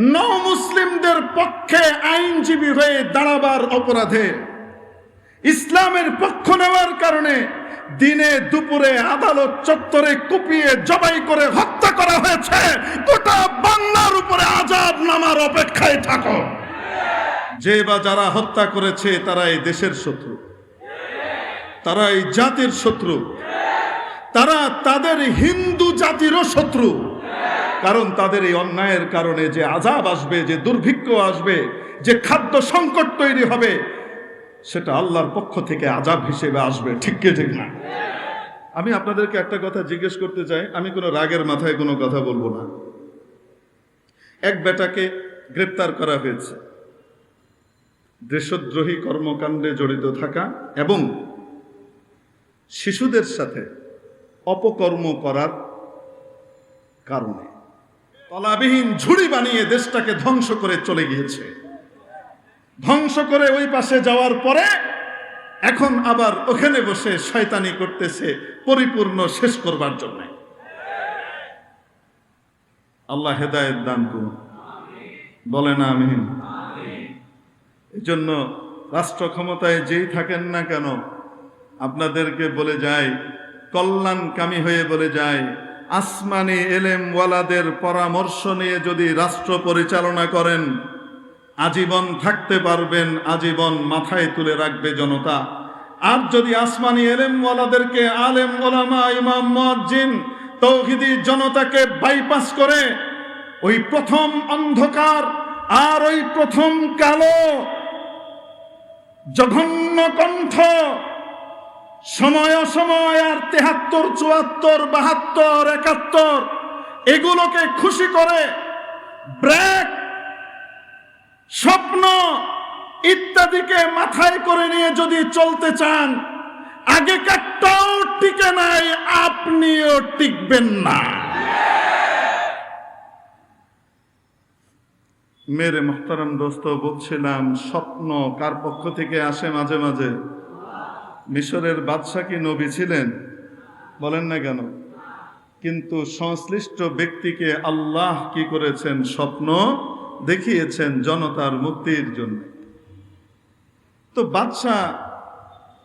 ন মুসলিমদের পক্ষে আইনজীবী হয়ে দাঁড়াবার অপরাধে ইসলামের পক্ষ নেওয়ার কারণে দিনে দুপুরে আদালত চত্বরে কুপিয়ে জবাই করে হত্যা করা হয়েছে। গোটা বাংলার উপরে আজাব নামার অপেক্ষায় থাকো। যে বা যারা হত্যা করেছে তারা এই দেশের শত্রু। তারা এই জাতির শত্রু। তারা তাদের হিন্দু জাতিরও শত্রু। কারণ তাদের এই অন্যায়ের কারণে যে আজাব আসবে, যে দুর্ভিক্ষ আসবে, যে খাদ্য সংকট তৈরি হবে, সেটা আল্লাহর পক্ষ থেকে আজাব হিসেবে আসবে। ঠিক কে ঠিক না? আমি আপনাদেরকে একটা কথা জিজ্ঞেস করতে চাই। আমি কোনো রাগের মাথায় কোনো কথা বলব না। এক বেটাকে গ্রেপ্তার করা হয়েছে। দেশদ্রোহী কর্মকাণ্ডে জড়িত থাকা এবং শিশুদের সাথে অপকর্ম করার কারণে। তলাবিহীন ঝুড়ি বানিয়ে দেশটাকে ধ্বংস করে চলে গিয়েছে। ধ্বংস করে ওই পাশে যাওয়ার পরে এখন আবার ওখানে বসে শয়তানি করতেছে পরিপূর্ণ শেষ করবার জন্য। আল্লাহ হেদায়েত দান করুন। বলে না আমিন। এই জন্য রাষ্ট্র ক্ষমতায় যেই থাকেন না কেন, আপনাদেরকে বলে যায়, কল্যাণকামী হয়ে বলে যায় আসমানি এলেম ওয়ালাদের পরামর্শ নিয়ে যদি রাষ্ট্র পরিচালনা করেন, আজীবন থাকতে পারবেন, আজীবন মাথায় তুলে রাখবে জনতা। আর যদি আসমানি এলেম ওয়ালাদেরকে আলেম ওলামা, ইমাম, মুয়াজ্জিন, তৌহিদি জনতাকে বাইপাস করে ওই প্রথম অন্ধকার আর ওই প্রথম কালো, জঘন্য কণ্ঠ সময় সময় আর তেহাত্তর, চুয়াত্তর, বাহাত্তর, একাত্তর, এগুলোকে খুশি করে ব্রেক, স্বপ্ন ইত্যাদিকে মাথায় করে নিয়ে যদি চলতে চান, আগে কাটটাও টিকে নাই, আপনিও টিকবেন না। মেরে মোহতারাম দোস্ত, বলছিলাম, স্বপ্ন কার পক্ষ থেকে আসে মাঝে মাঝে? মিশরের বাদশাহ কি নবী ছিলেন? বলেন না কেন? কিন্তু সংশ্লিষ্ট ব্যক্তিকে আল্লাহ কি করেছেন? স্বপ্ন দেখিয়েছেন জনতার মুক্তির জন্য। তো বাদশাহ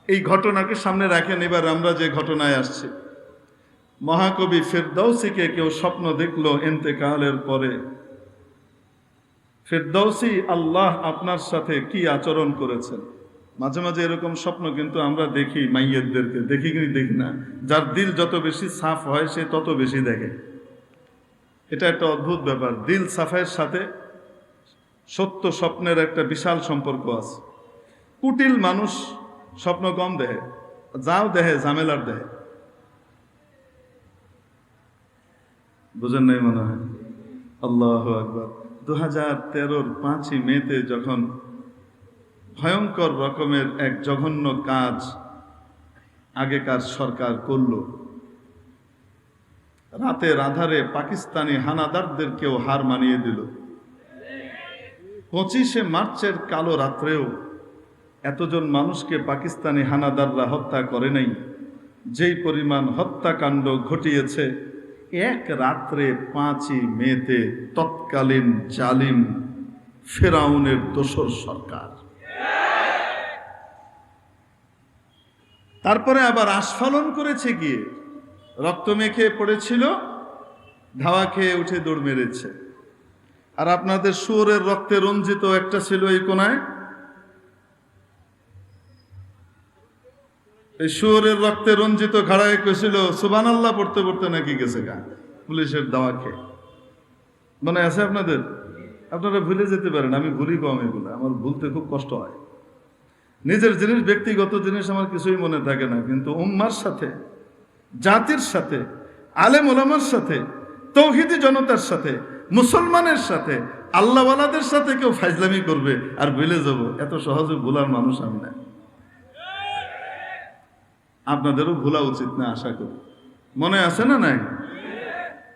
এই ঘটনাকে সামনে রাখেন, এবার আমরা যে ঘটনায় আসছি। মহাকবি ফেরদৌসিকে কেউ স্বপ্ন দেখল এন্তেকালের পরে। ফেরদৌসি, আল্লাহ আপনার সাথে কি আচরণ করেছেন? মাঝে মাঝে এরকম স্বপ্ন কিন্তু আমরা দেখি মাইয়েরদেরকে দেখি কি দেখি না। যার দিল যত বেশি সাফ হয়, সে তত বেশি দেখে। এটা একটা অদ্ভুত ব্যাপার। দিল সাফাইয়ের সাথে সত্য স্বপ্নের একটা বিশাল সম্পর্ক আছে। কুটিল মানুষ স্বপ্ন কম দেহে যাও দেহে ঝামেলার দেহে বুঝেন নাই মনে হয়? আল্লাহ আকবর। দু হাজার তেরোর পাঁচই মেতে যখন ভয়ঙ্কর রকমের এক জঘন্য কাজ আগেকার সরকার করল। রাতের আধারে পাকিস্তানি হানাদারদেরকেও হার মানিয়ে দিল। পঁচিশে মার্চের কালো রাত্রেও এতজন মানুষকে পাকিস্তানি হানাদাররা হত্যা করে নাই। যেই পরিমাণ হত্যাকাণ্ড ঘটিয়েছে, এক রাত্রে পাঁচই মেতে তৎকালীন জালিম ফেরাউনের দোসর সরকার। তারপরে আবার আস্ফালন করেছে গিয়ে। রক্ত মেখে পড়েছিল, ধাওয়া খেয়ে উঠে দৌড় মেরেছে। আর আপনাদের সুরের রক্তে রঞ্জিত একটা ছিল এই কোনায়। এই সুরের রক্তে রঞ্জিত ঘাড়ায় কেছিল সুবান আল্লাহ পড়তে পড়তে নাকি গেছে গা, পুলিশের দাওয়া খেয়ে। মনে আছে আপনাদের? আপনারা ভুলে যেতে পারেন, আমি ভুলি কম এগুলো, আমার ভুলতে খুব কষ্ট হয়। নিজের জিনিস, ব্যক্তিগত জিনিস আমার কিছুই মনে থাকে না। কিন্তু উম্মার সাথে, জাতির সাথে, আলেম ওলামার সাথে, তৌহিদি জনতার সাথে, মুসলমানের সাথে, আল্লাহওয়ালাদের সাথে কেউ ফাইজলামি করবে আর ভুলে যাব। এত সহজে ভুলার মানুষ আমি না। আপনাদেরও ভোলা উচিত না, আশা করি। মনে আছে না নাই?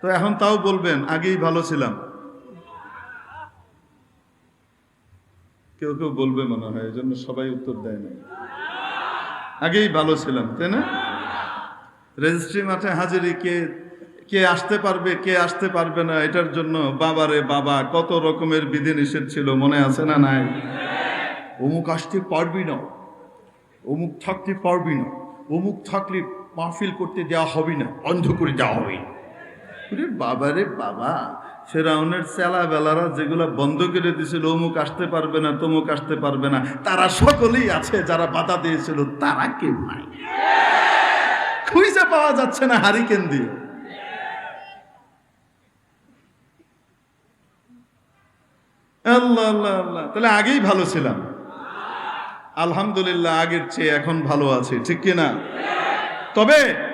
তো এখন তাও বলবেন, আগেই ভালো ছিলাম। কেউ কেউ বলবে মনে হয় এই জন্য সবাই উত্তর দেয় না আগেই ভালো ছিলাম, তাই না? রেজিস্ট্রি মাঠে হাজিরি, কে কে আসতে পারবে, কে আসতে পারবে না, এটার জন্য বাবারে বাবা, কত রকমের বিধি নিষেধ ছিল, মনে আছে না নাই? অমুক আসতে পারবি না, অমুক থাকতে পারবি না, অমুক থাকলে মাহফিল করতে দেওয়া হবে না, অন্ধ করে দেওয়া হবে। বাবারে বাবা ফেরাউনের চেলা বেলারা যেগুলো বন্ধ করে দিয়েছিল, অমুক আসতে পারবে না, তমুক আসতে পারবে না, তারা সকলেই আছে যারা বাধা দিয়েছিল, তারা কেউ নাই। খুঁজে পাওয়া যাচ্ছে না হারিকেন দিয়ে। আল্লাহ আল্লাহ আল্লাহ। তাহলে আগেই ভালো ছিলাম। আলহামদুলিল্লাহ, আগের চেয়ে এখন ভালো আছি, ঠিক কিনা? তবে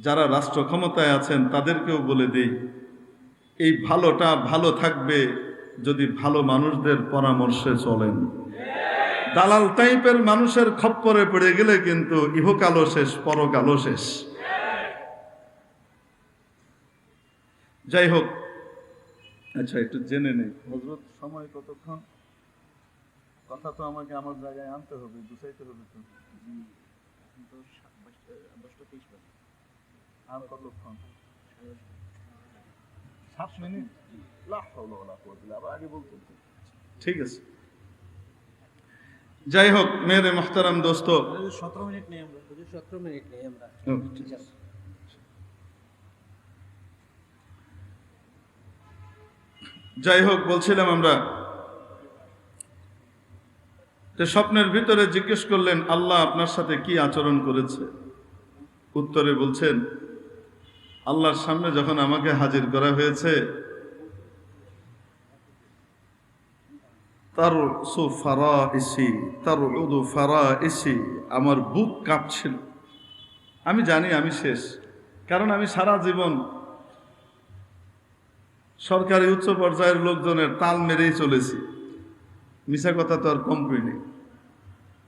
যারা রাষ্ট্র ক্ষমতায় আছেন তাদেরকেও বলে দিই এই ভালোটা ভালো থাকবে যদি ভালো মানুষদের পরামর্শে চলেন। দালাল টাইপের মানুষের খপ্পরে পড়ে গেলে কিন্তু ইহকালও শেষ পরকালও শেষ। যাই হোক আচ্ছা একটু জেনে নেই। হজরত সময় কতক্ষণ? কথা তো আমাকে আমার জায়গায় আনতে হবে গুছাইতে হবে তো। আর কতক্ষণ সাত মিনিট? আবার আগে বলতে ঠিক আছে। যাই হোক মেয়েরে মোহতারাম দোস্ত। সতেরো মিনিট নেই আমরা সতেরো মিনিট নেই আমরা। ও, ঠিক আছে। যাই হোক বলছিলাম আমরা যে স্বপ্নের ভিতরে জিজ্ঞেস করলেন আল্লাহ আপনার সাথে কি আচরণ করেছে? উত্তরে বলছেন আল্লাহর সামনে যখন আমাকে হাজির করা হয়েছে তার সু ফারা ইসি তার উদু ফারা ইসি আমার বুক কাঁপছিল। আমি জানি আমি শেষ, কারণ আমি সারা জীবন সরকারি উচ্চ পর্যায়ের লোকজনের তাল মেরেই চলেছি। মিশা কথা তো আর কম করিনি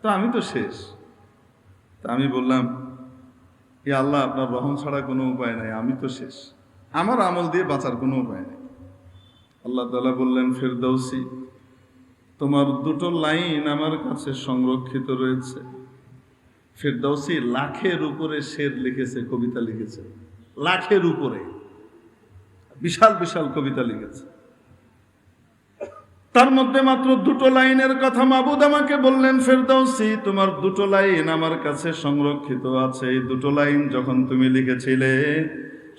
তো আমি তো শেষ। তা আমি বললাম এ আল্লাহ, আপনার রহম ছাড়া কোনো উপায় নাই, আমি তো শেষ। আমার আমল দিয়ে বাঁচার কোনো উপায় নেই। আল্লাহ তালা বললেন, ফেরদৌসি, তোমার দুটো লাইন আমার কাছে সংরক্ষিত রয়েছে। ফেরদৌসি লাখের উপরে শের লিখেছে, কবিতা লিখেছে। লাখের উপরে। বিশাল বিশাল কবিতা লিখেছে। তার মধ্যে মাত্র দুটো লাইনের কথা মাবুদ আমাকে বললেন, ফেরদৌসি, তোমার দুটো লাইন আমার কাছে সংরক্ষিত আছে। এই দুটো লাইন যখন তুমি লিখেছিলে,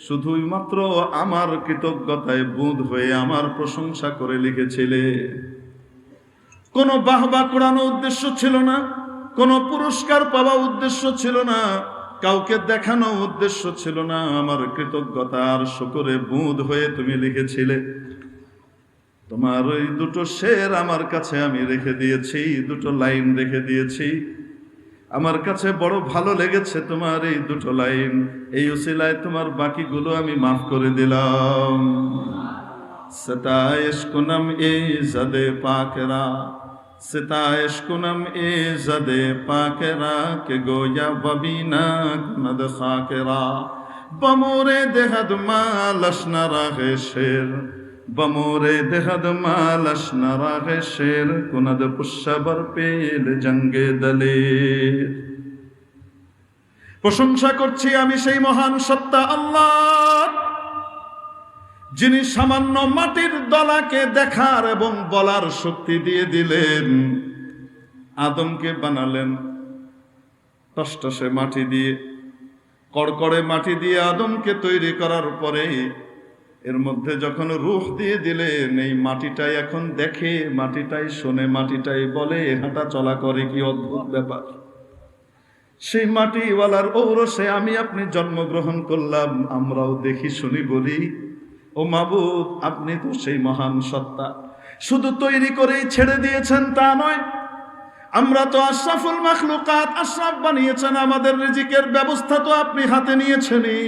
শুধুই মাত্র আমার কৃতজ্ঞতায় বুধ হয়ে আমার প্রশংসা করে লিখেছিলে। কোনো বাহবা কোরআনো উদ্দেশ্য ছিল না, কোনো পুরস্কার পাওয়া উদ্দেশ্য ছিল না, কাউকে দেখানো উদ্দেশ্য ছিল না। আমার কৃতজ্ঞতা আর শুকরে বুধ হয়ে তুমি লিখেছিলে। তোমার ওই দুটো শের আমার কাছে আমি রেখে দিয়েছি, দুটো লাইন রেখে দিয়েছি। আমার কাছে বড় ভালো লেগেছে তোমার এই দুটো লাইন। এই উসিলায় তোমার বাকিগুলো আমি মাফ করে দিলাম। ستائش کنم اے زد پاک را ستائش کنم اے زد پاک را کہ گویا وبینا کند خاک را بمور دہد ما لشن راغ شیر بمور دهد مالش نراغ شیر کند پشا بر پیل جنگ دلیر প্রশংসা করছি আমি সেই মহান সত্তা আল্লাহ, যিনি সামান্য মাটির দলাকে দেখার এবং বলার শক্তি দিয়ে দিলেন। আদমকে বানালেন টসটসে মাটি দিয়ে, কড়কড়ে মাটি দিয়ে আদমকে তৈরি করার পরে এর মধ্যে যখন রুহ দিয়ে দিলেন, এই মাটিটাই এখন দেখে, মাটিটাই শোনে, মাটিটাই বলে হাঁটা চলা করে কি অদ্ভুত ব্যাপার। সেই মাটিওয়ালার ঔরসে আমি আপনি জন্মগ্রহণ করলাম, আমরাও দেখি, শুনি, বলি, ও মাবুদ, আপনি তো সেই মহান সত্তা। শুধু তৈরি করেই ছেড়ে দিয়েছেন তা নয়, আমরা তো আশরাফুল মাখলুকাত, আশরাফ বানিয়েছেন, আমাদের রিজিকের ব্যবস্থা তো আপনি হাতে নিয়েছেনই।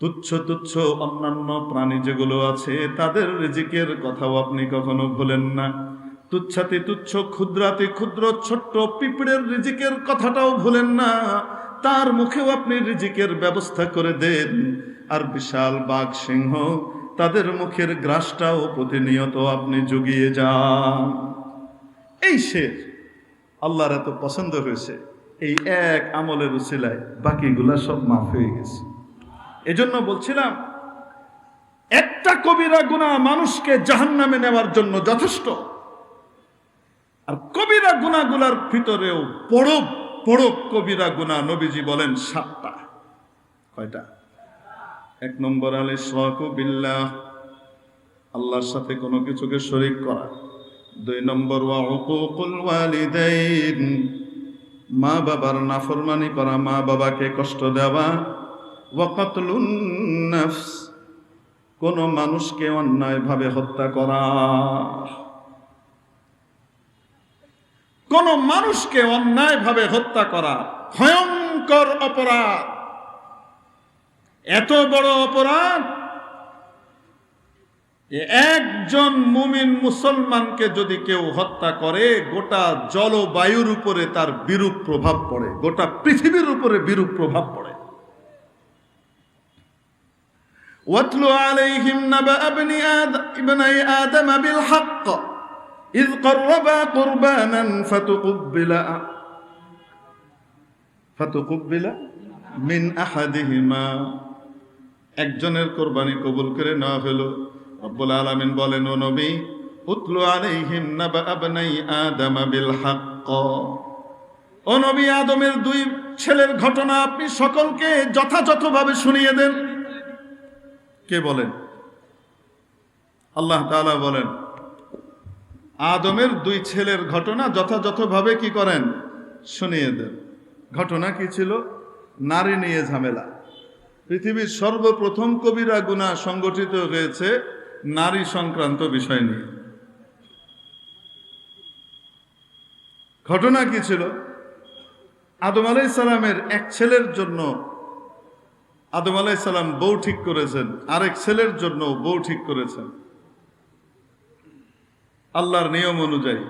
তুচ্ছ তুচ্ছ অন্যান্য প্রাণী যেগুলো আছে, তাদের রিজিকের কথাও আপনি কখনো ভুলেন না। তুচ্ছাতি তুচ্ছ, ক্ষুদ্রাতি ক্ষুদ্র, ছোট্ট পিঁপড়ের রিজিকের কথাটাও ভুলেন না। তার মুখেও আপনি রিজিকের ব্যবস্থা করে দেন। আর বিশাল বাঘ, সিংহ, তাদের মুখের গ্রাসটাও প্রতিনিয়ত আপনি জুগিয়ে যান। এই শের আল্লাহর এত পছন্দ হয়েছে। এই এক আমলের উসিলায় বাকিগুলা সব মাফ হয়ে গেছে। এজন্য বলছিলাম, একটা কবিরা গুণা মানুষকে জাহান্নামে নেওয়ার জন্য যথেষ্ট। আর কবিরা গুণাগুলার ভিতরেও বড় বড় কবিরা গুণা নবীজি বলেন সাতটা। কয়টা? এক নম্বর আলে বিল্লাহ, আল্লাহর সাথে কোনো কিছুকে শরিক করা। দুই নম্বর মা বাবার নাফরমানি করা মা বাবাকে কষ্ট দেওয়া। ওয়া কাতলুন কোন মানুষকে অন্যায়ভাবে হত্যা করা। কোন মানুষকে অন্যায়ভাবে হত্যা করা ভয়ঙ্কর অপরাধ। এত বড় অপরাধ একজন মুমিন মুসলমানকে যদি কেউ হত্যা করে, গোটা জলবায়ুর উপরে তার বিরূপ প্রভাব পড়ে, গোটা পৃথিবীর উপরে বিরূপ প্রভাব পড়ে। واتل عليهم نبأ ابن آدم ابني آدم بالحق إذ قربا قربانا فتقبل فتقبل من أحدهما একজনের কোরবানি কবুল করে নেওয়া হলো রব্বুল আলামিন বলেন ও নবী উতলু আলাইহিম নাবা আবনাই আদম বিল হাক্ক ও নবী আদমের দুই ছেলের ঘটনা আপনি সকলকে যথাযথভাবে শুনিয়ে দেন কে বলেন? আল্লাহ তাআলা বলেন, আদমের দুই ছেলের ঘটনা যথাযথভাবে কি করেন? শুনিয়ে দেন। ঘটনা কি ছিল? নারী নিয়ে ঝামেলা। পৃথিবীর সর্বপ্রথম কবিরা গুণা সংগঠিত হয়েছে নারী সংক্রান্ত বিষয় নিয়ে। ঘটনা কি ছিল? আদম আলাই সালামের এক ছেলের জন্য আদম আলাই সালাম বউ ঠিক করেছেন, আরেক ছেলের জন্য বউ ঠিক করেছেন। আল্লাহর নিয়ম অনুযায়ী।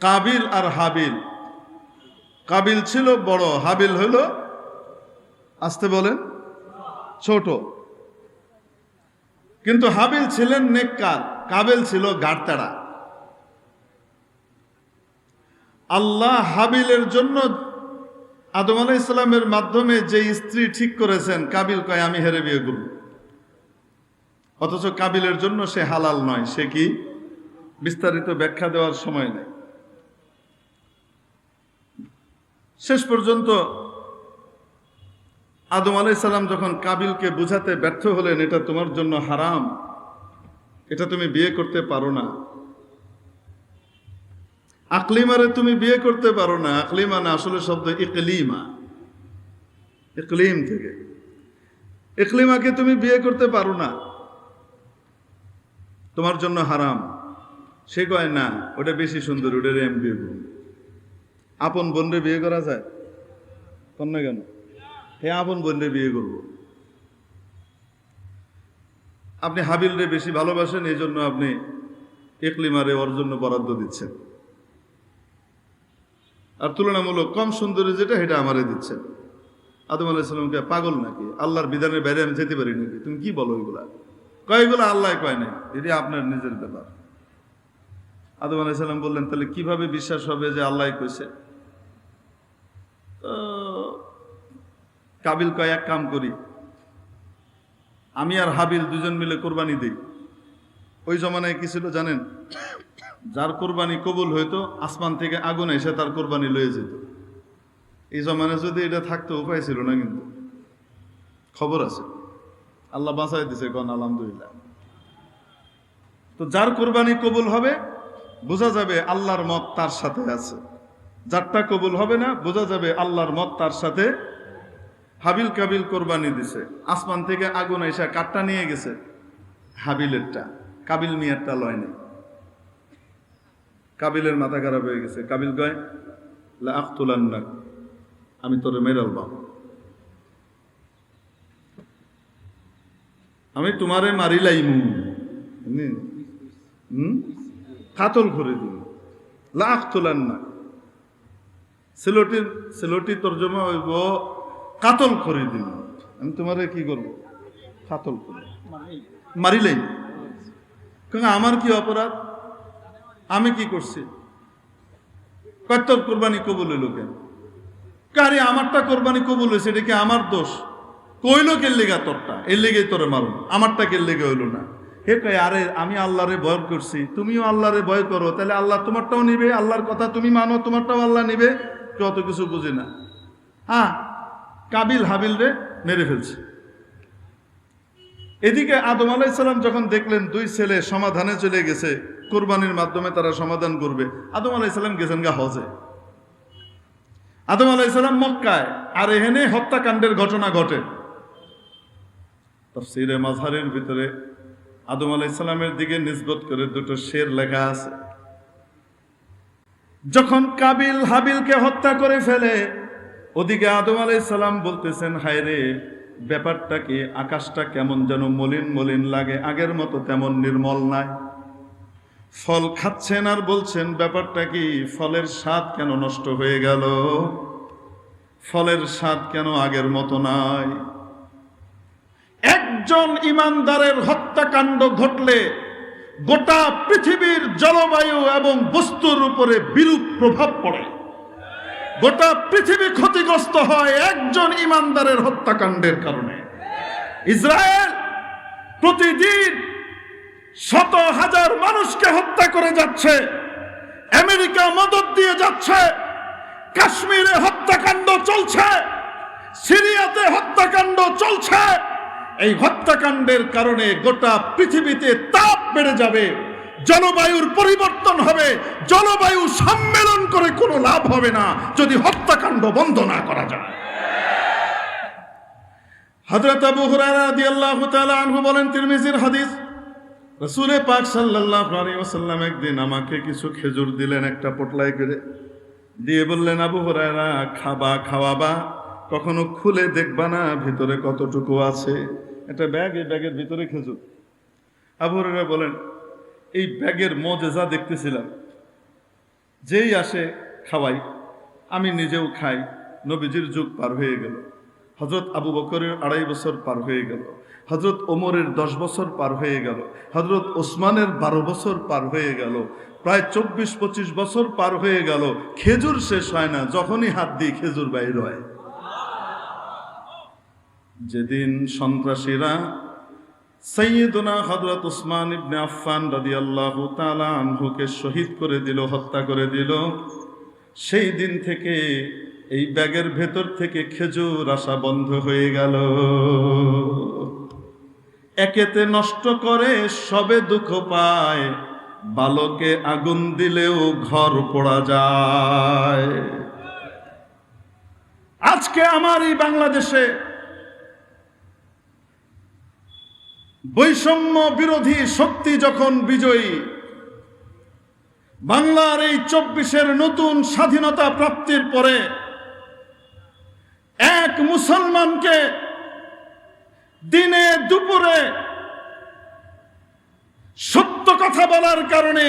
কাবিল আর হাবিল। কাবিল ছিল বড়, হাবিল হলো, আসতে বলেন, ছোট। কিন্তু হাবিল ছিলেন নেককার, কাবিল ছিল গাড়তাড়া আল্লাহ হাবিলের জন্য আদম আলাহ ইসলামের মাধ্যমে যে স্ত্রী ঠিক করেছেন, কাবিল কয়, আমি হেরে বিয়ে করব। অথচ কাবিলের জন্য সে হালাল নয়, সে কি? বিস্তারিত ব্যাখ্যা দেওয়ার সময় নেই। শেষ পর্যন্ত আদম আলাই সালাম যখন কাবিলকে বুঝাতে ব্যর্থ হলেন, এটা তোমার জন্য হারাম, এটা তুমি বিয়ে করতে পারো না। আকলিমারে তুমি বিয়ে করতে পারো না, আকলিমা না, আসলে শব্দ ইকলিমা। ইকলিম থেকে। ইকলিমাকে তুমি বিয়ে করতে পারো না। তোমার জন্য হারাম। সে কয়, না, ওটা বেশি সুন্দর ওটারে আমি বিয়ে আপন বোনরে বিয়ে করা যায়? কন্যা কেন? হে আপন বোনরে বিয়ে করব। আপনি হাবিলরে বেশি ভালোবাসেন এই জন্য আপনি একলিমারে ওর জন্য বরাদ্দ দিচ্ছেন। আর তুলনামূলক কম সুন্দরী যেটা, সেটা আমারে দিচ্ছেন আদম আলাইসালামকে পাগল নাকি? আল্লাহর বিধানের বাইরে আমি যেতে পারি নাকি? তুমি কি বলো ওইগুলা কয়গুলো আল্লাহ কয় নাই? এটি আপনার নিজের ব্যাপার। আদম আলাইসাল্লাম বললেন, তাহলে কীভাবে বিশ্বাস হবে যে আল্লাহ কইছে? তো কাবিল কয়, এক কাম করি। আমি আর হাবিল দুজন মিলে কোরবানি দিই। ওই জমানায় কি ছিল জানেন? যার কোরবানি কবুল হইতো, আসমান থেকে আগুন এসে তার কোরবানি লয়ে যেত। এই জমানায় যদি এটা থাকতো উপায় ছিল না কিন্তু। খবর আছে। আল্লাহ বাঁচাই দিছে কন আলহামদুলিল্লাহ। তো যার কোরবানি কবুল হবে, বোঝা যাবে আল্লাহর মত তার সাথে আছে। যারটা কবুল হবে না, বোঝা যাবে আল্লাহর মত তার সাথে হাবিল কাবিল কোরবানি দিছে। আসমান থেকে আগুন এসে কাঠটা নিয়ে গেছে। হাবিলেরটা, কাবিল মিয়ারটা লয় নাই। কাবিলের মাথা খারাপ হয়ে গেছে। কাবিল কয় আখতুলান্নাক, আমি তোরে মেরাল বাবা আমি তোমারে মারিলাইমু। হুম? কাতল করে দিন লাখ তোলান না সেলোটির সেলোটি তর্জমা হইব, কাতল করে দিন আমি তোমারে কি করব? কাতল করে মারিলাই আমার কি অপরাধ? আমি কি করছি? কয় তোর কোরবানি কবুল হইল কেন? কারে আমারটা কোরবানি কবুল হয়েছে এটা কি আমার দোষ? কইল কে লেগা তোরটা? এর লেগেই তোরে মারুন আমারটা কে লেগে হইল না? হে কয়, আরে আমি আল্লাহরে ভয় করছি, তুমিও আল্লাহরে ভয় করো, তাহলে আল্লাহ তোমারটাও নিবে, আল্লাহর কথা তুমি মানো, তোমারটাও আল্লাহ নিবে কত কিছু বুঝি না। হ্যাঁ কাবিল হাবিল রে, মেরে ফেলছে। এদিকে আদম আলাইসাল্লাম যখন দেখলেন দুই ছেলে সমাধানে চলে গেছে কোরবানির মাধ্যমে তারা সমাধান করবে। আদম আলাইসাল্লাম গেছেন গা হজে আদম আলাইসাল্লাম মক্কায়, আর এখানে হত্যাকাণ্ডের ঘটনা ঘটে। তফসিরে মাঝহারের ভিতরে আদম আলাইসাল্লামের দিকে নিসবত করে দুটো শের লেখা আছে। যখন কাবিল হাবিলকে হত্যা করে ফেলে, ওদিকে আদম আলাইসাল্লাম বলতেছেন, হায় রে, ব্যাপারটা আকাশটা কেমন যেন মলিন মলিন লাগে, আগের মতো তেমন নির্মল নাই। ফল খাচ্ছেন আর বলছেন, ব্যাপারটা কি ফলের স্বাদ কেন নষ্ট হয়ে গেল? ফলের স্বাদ কেন আগের মতো নাই? একজন ইমানদারের হত্যাকাণ্ড ঘটলে গোটা পৃথিবীর জলবায়ু এবং বস্তুর উপরে বিরূপ প্রভাব পড়ে। গোটা পৃথিবী ক্ষতিগ্রস্ত হয় একজন ইমানদারের হত্যাকাণ্ডের কারণে। ইসরায়েল প্রতিদিন শত হাজার মানুষকে হত্যা করে যাচ্ছে। আমেরিকা মদত দিয়ে যাচ্ছে। কাশ্মীরে হত্যাকাণ্ড চলছে। সিরিয়াতে হত্যাকাণ্ড চলছে। এই হত্যাকাণ্ডের কারণে গোটা পৃথিবীতে তাপ বেড়ে যাবে। জলবায়ুর পরিবর্তন হবে। জলবায়ু সম্মেলন করে কোনো লাভ হবে না যদি হত্যাকাণ্ড বন্ধ না করা যায়। হযরত আবু হুরায়রা রাদিয়াল্লাহু তাআলা আনহু বলেন তিরমিজির হাদিস রাসূলে পাক সাল্লাল্লাহু আলাইহি ওয়াসাল্লাম একদিন আমাকে কিছু খেজুর দিলেন একটা পোটলাই করে। দিয়ে বললেন, আবু হুরায়রা, খাবা, খাওয়াবা। কখনো খুলে দেখবা না ভিতরে কতটুকু আছে? একটা ব্যাগ এই ব্যাগের ভিতরে খেজুর। আবু হুরায়রা বলেন, এই ব্যাগের মজেজা দেখতেছিলাম। যেই আসে খাওয়াই, আমি নিজেও খাই। নবীজির যুগ পার হয়ে গেল। হজরত আবু বকরের আড়াই বছর পার হয়ে গেল। হজরত ওমরের দশ বছর পার হয়ে গেল হজরত ওসমানের বারো বছর পার হয়ে গেল, প্রায় চব্বিশ পঁচিশ বছর পার হয়ে গেল, খেজুর শেষ হয় না, যখনই হাত দিই খেজুর বাইর হয়। যেদিন সন্ত্রাসীরা সৈয়দনা হজরত উসমান ইবনে আফফান রাদিয়াল্লাহু তাআলা আনহুকে শহীদ করে দিল, হত্যা করে দিল, সেই দিন থেকে এই ব্যাগের ভেতর থেকে খেজুর আসা বন্ধ হয়ে গেল। একেতে নষ্ট করে, সবে দুঃখ পায়। বালকে আগুন দিলেও ঘর পোড়া যায়। আজকে আমার এই বাংলাদেশে বৈষম্য বিরোধী শক্তি যখন বিজয়ী, বাংলার এই চব্বিশের নতুন স্বাধীনতা প্রাপ্তির পরে এক মুসলমানকে দিনে দুপুরে সত্য কথা বলার কারণে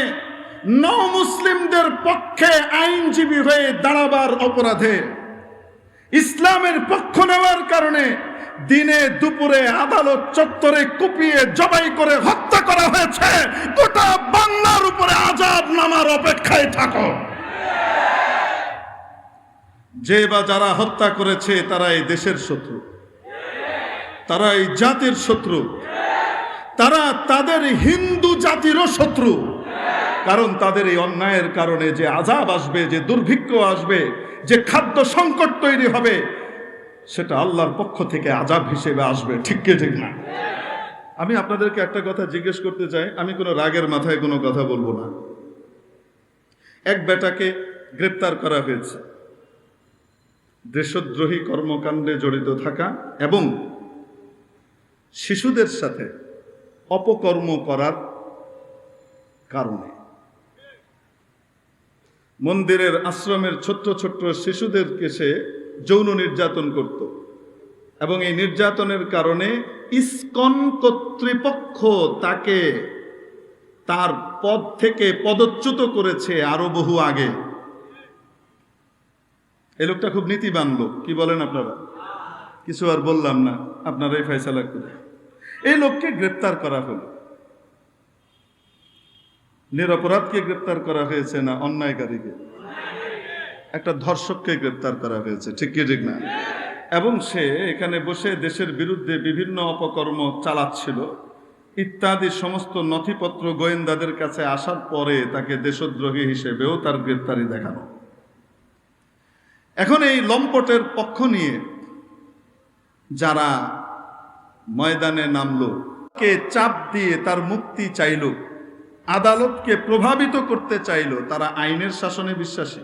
ন মুসলিমদের পক্ষে আইনজীবী হয়ে দাঁড়াবার অপরাধে ইসলামের পক্ষ নেওয়ার কারণে দিনে দুপুরে আদালত চত্বরে কুপিয়ে জবাই করে হত্যা করা হয়েছে। গোটা বাংলার উপরে আজাব নামার অপেক্ষায় থাকো। যে বা যারা হত্যা করেছে তারা এই দেশের শত্রু। তারা এই জাতির শত্রু। তারা তাদের হিন্দু জাতিরও শত্রু। কারণ তাদের এই অন্যায়ের কারণে যে আজাব আসবে, যে দুর্ভিক্ষ আসবে, যে খাদ্য সংকট তৈরি হবে, সেটা আল্লাহর পক্ষ থেকে আজাব হিসেবে আসবে। ঠিক কে, ঠিক না? আমি আপনাদেরকে একটা কথা জিজ্ঞেস করতে চাই। আমি কোনো রাগের মাথায় কোনো কথা বলব না। এক বেটাকে গ্রেপ্তার করা হয়েছে। দেশদ্রোহী কর্মকাণ্ডে জড়িত থাকা এবং শিশুদের সাথে অপকর্ম করার কারণে। মন্দিরের আশ্রমের ছোট্ট ছোট্ট শিশুদেরকে সে যৌন নির্যাতন করত এবং এই নির্যাতনের কারণে ইস্কন কর্তৃপক্ষ তাকে তার পদ থেকে পদচ্যুত করেছে আরও বহু আগে। এই লোকটা খুব নীতিবান লোক, কি বলেন আপনারা? কিছু আর বললাম না আপনারাই ফয়সালা করে এই লোককে গ্রেপ্তার করা হলো। নিরপরাধকে গ্রেপ্তার করা হয়েছে না, অন্যায়কারীকে? একটা ধর্ষককে গ্রেপ্তার করা হয়েছে, ঠিক কি, ঠিক না? এবং সে এখানে বসে দেশের বিরুদ্ধে বিভিন্ন অপকর্ম চালাচ্ছিল, ইত্যাদি সমস্ত নথিপত্র গোয়েন্দাদের কাছে আসার পরে তাকে দেশদ্রোহী হিসেবেও তার গ্রেপ্তারি দেখানো। এখন এই লম্পটের পক্ষ নিয়ে যারা ময়দানে নামলো। কে চাপ দিয়ে তার মুক্তি চাইল। আদালতকে প্রভাবিত করতে চাইল। তারা আইনের শাসনে বিশ্বাসী।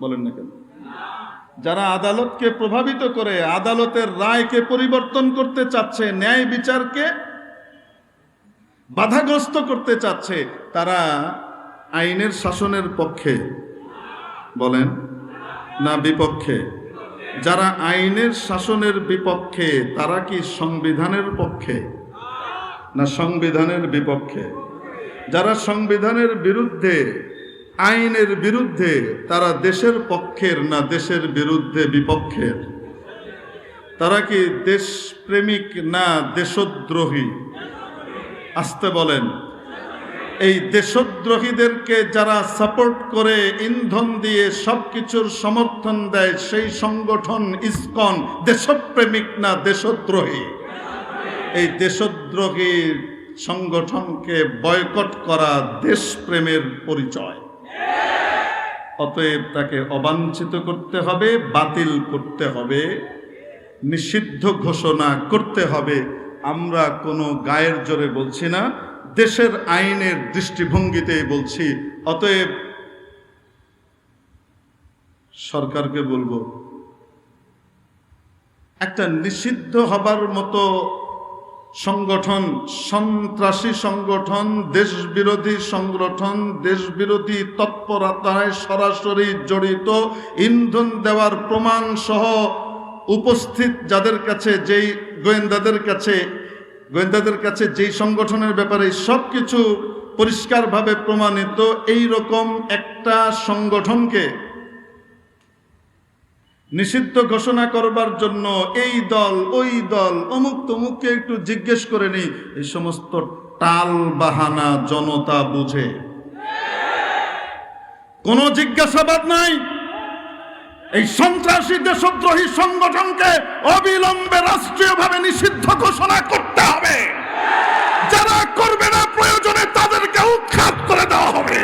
বলেন না কেন? যারা আদালতকে প্রভাবিত করে, আদালতের রায়কে পরিবর্তন করতে চাচ্ছে, ন্যায় বিচারকে বাধাগ্রস্ত করতে চাচ্ছে, তারা আইনের শাসনের পক্ষে। বলেন না বিপক্ষে। যারা আইনের শাসনের বিপক্ষে, তারা কি সংবিধানের পক্ষে? না, সংবিধানের বিপক্ষে। যারা সংবিধানের বিরুদ্ধে, আইনের বিরুদ্ধে, তারা দেশের পক্ষের না দেশের বিরুদ্ধে বিপক্ষের? তারা কি দেশপ্রেমিক না দেশদ্রোহী? আসতে বলেন। এই দেশদ্রোহীদেরকে যারা সাপোর্ট করে, ইন্ধন দিয়ে সবকিছুর সমর্থন দেয়, সেই সংগঠন ইসকন, দেশপ্রেমিক না দেশদ্রোহী। এই দেশদ্রোহী সংগঠনকে বয়কট করা দেশপ্রেমের পরিচয়। অতএব তাকে অবাঞ্ছিত করতে হবে, বাতিল করতে হবে, নিষিদ্ধ ঘোষণা করতে হবে। আমরা কোনো গায়ের জোরে বলছি না। দেশের আইনের দৃষ্টিভঙ্গিতেই বলছি, অতএব সরকারকে বলব, একটা নিষিদ্ধ হবার মতো সংগঠন, সন্ত্রাসী সংগঠন, দেশবিরোধী সংগঠন, দেশবিরোধী তৎপরতায় সরাসরি জড়িত, ইন্ধন দেওয়ার প্রমাণ সহ উপস্থিত যাদের কাছে, যেই গোয়েন্দাদের কাছে গোয়েন্দাদের কাছে যেই সংগঠনের ব্যাপারে সব কিছু পরিষ্কারভাবে প্রমাণিত, এই রকম একটা সংগঠনকে নিষিদ্ধ ঘোষণা করবার জন্য এই দল, ওই দল, অমুক তমুককে একটু জিজ্ঞেস করে নি এই সমস্ত টাল বাহানা জনতা বুঝে। কোনো জিজ্ঞাসাবাদ নাই। এই সন্ত্রাসী দেশদ্রোহী সংগঠনকে অবিলম্বে রাষ্ট্রীয়ভাবে নিষিদ্ধ ঘোষণা করতে হবে যারা করবে না প্রয়োজনে তাদেরকে উৎখাত করে দেওয়া হবে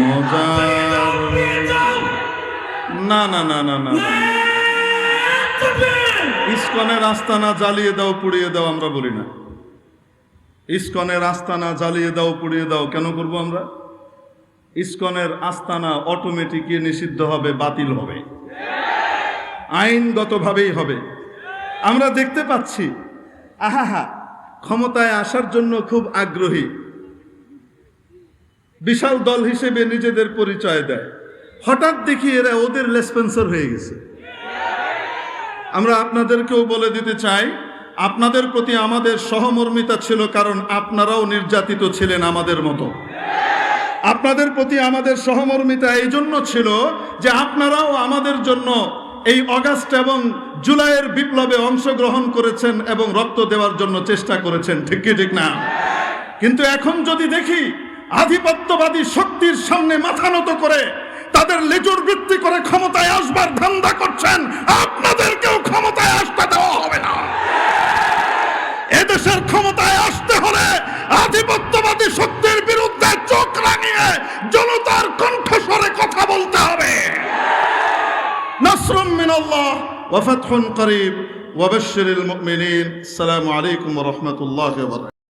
মজার না না না না না। ইস্কনের আস্তানা জ্বালিয়ে দাও, পুড়িয়ে দাও, আমরা বলি না। ইস্কনের আস্তানা জ্বালিয়ে দাও, পুড়িয়ে দাও, কেন করব আমরা? ইস্কনের আস্তানা অটোমেটিকই নিষিদ্ধ হবে, বাতিল হবে। আইনগতভাবেই হবে। আমরা দেখতে পাচ্ছি, আহাহা, ক্ষমতায় আসার জন্য খুব আগ্রহী। বিশাল দল হিসেবে নিজেদের পরিচয় দেয়। হঠাৎ দেখি এরা ওদের লেসপেন্সার হয়ে গেছে। আমরা আপনাদেরকেও বলে দিতে চাই, আপনাদের প্রতি আমাদের সহমর্মিতা ছিল কারণ আপনারাও নির্যাতিত ছিলেন আমাদের মতো। আপনাদের প্রতি আমাদের সহমর্মিতা এই জন্য ছিল যে আপনারাও আমাদের জন্য এই অগাস্ট এবং জুলাইয়ের বিপ্লবে অংশগ্রহণ করেছেন এবং রক্ত দেওয়ার জন্য চেষ্টা করেছেন। ঠিক কি, ঠিক না? কিন্তু এখন যদি দেখি আধিপত্যবাদী শক্তির সামনে মাথা নত করে তাদের লেজুর বৃত্তি করে ক্ষমতায় আসবার ধান্দা করছেন, আপনাদেরকেও ক্ষমতায় আসতে দেওয়া হবে না। এদেশের ক্ষমতায় আসতে হলে আধিপত্যবাদী শক্তির বিরুদ্ধে চোখ রাঙিয়ে জনতার কণ্ঠস্বরে কথা বলতে হবে। নাসরুম মিনাল্লাহ ওয়া ফাতহুন করিব ওয়া বাশশিরিল মুমিনিন। আসসালামু আলাইকুম ওয়া রাহমাতুল্লাহি ওয়া